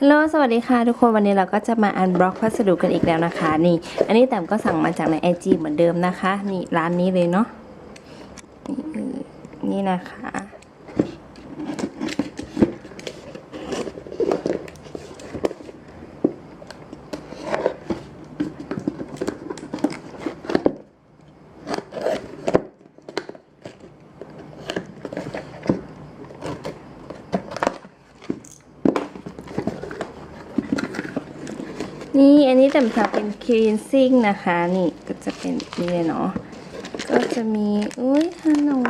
ฮัลโหล สวัสดีค่ะทุกคน วันนี้เราก็จะมาอันบล็อกพัสดุกันอีกแล้วนะคะ นี่ อันนี้แต้มก็สั่งมาจากในไอจเหมือนเดิมนะคะ นี่ร้านนี้เลยเนาะ นี่นี่นะคะ นี่อันนี้แต่ทำเป็น cleansing นะคะ นี่ก็จะเป็นนี้เลยเนาะก็จะมีอุ้ยขนม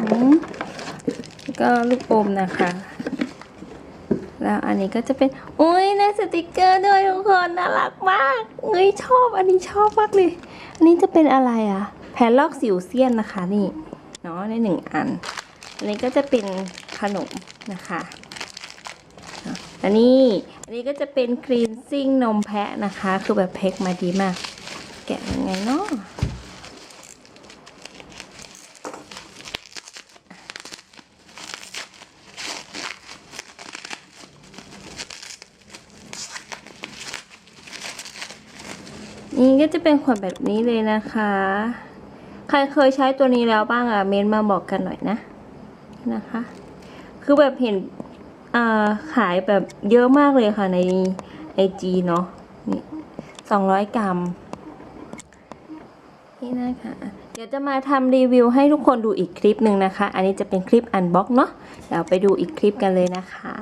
ก็ลูกอมนะคะ แล้วอันนี้ก็จะเป็นอุ้ยได้สติกเกอร์ด้วยทุกคนน่ารักมากเอ้ยชอบอันนี้ชอบมากเลย อันนี้จะเป็นอะไรอะแผ่นลอกสิวเซียนนะคะนี่เนาะในหนึ่งอัน อันนี้ก็จะเป็นขนมนะคะ อันนี้อันนี้ก็จะเป็นครีนซิ่งนมแพะนะคะ คือแบบแพ็คมาดีมาก แกะยังไงเนาะนี่ก็จะเป็นขวดแบบนี้เลยนะคะ ใครเคยใช้ตัวนี้แล้วบ้างอะเมนมาบอกกันหน่อยนะ นะคะ คือแบบเห็น อ่าขายแบบเยอะมากเลยค่ะในไอจีเนาะนี่สองร้อยกรัม นี่นะคะ เดี๋ยวจะมาทำรีวิวให้ทุกคนดูอีกคลิปหนึ่งนะคะ อันนี้จะเป็นคลิปอันบ็อกเนาะเดี๋ยวไปดูอีกคลิปกันเลยนะคะ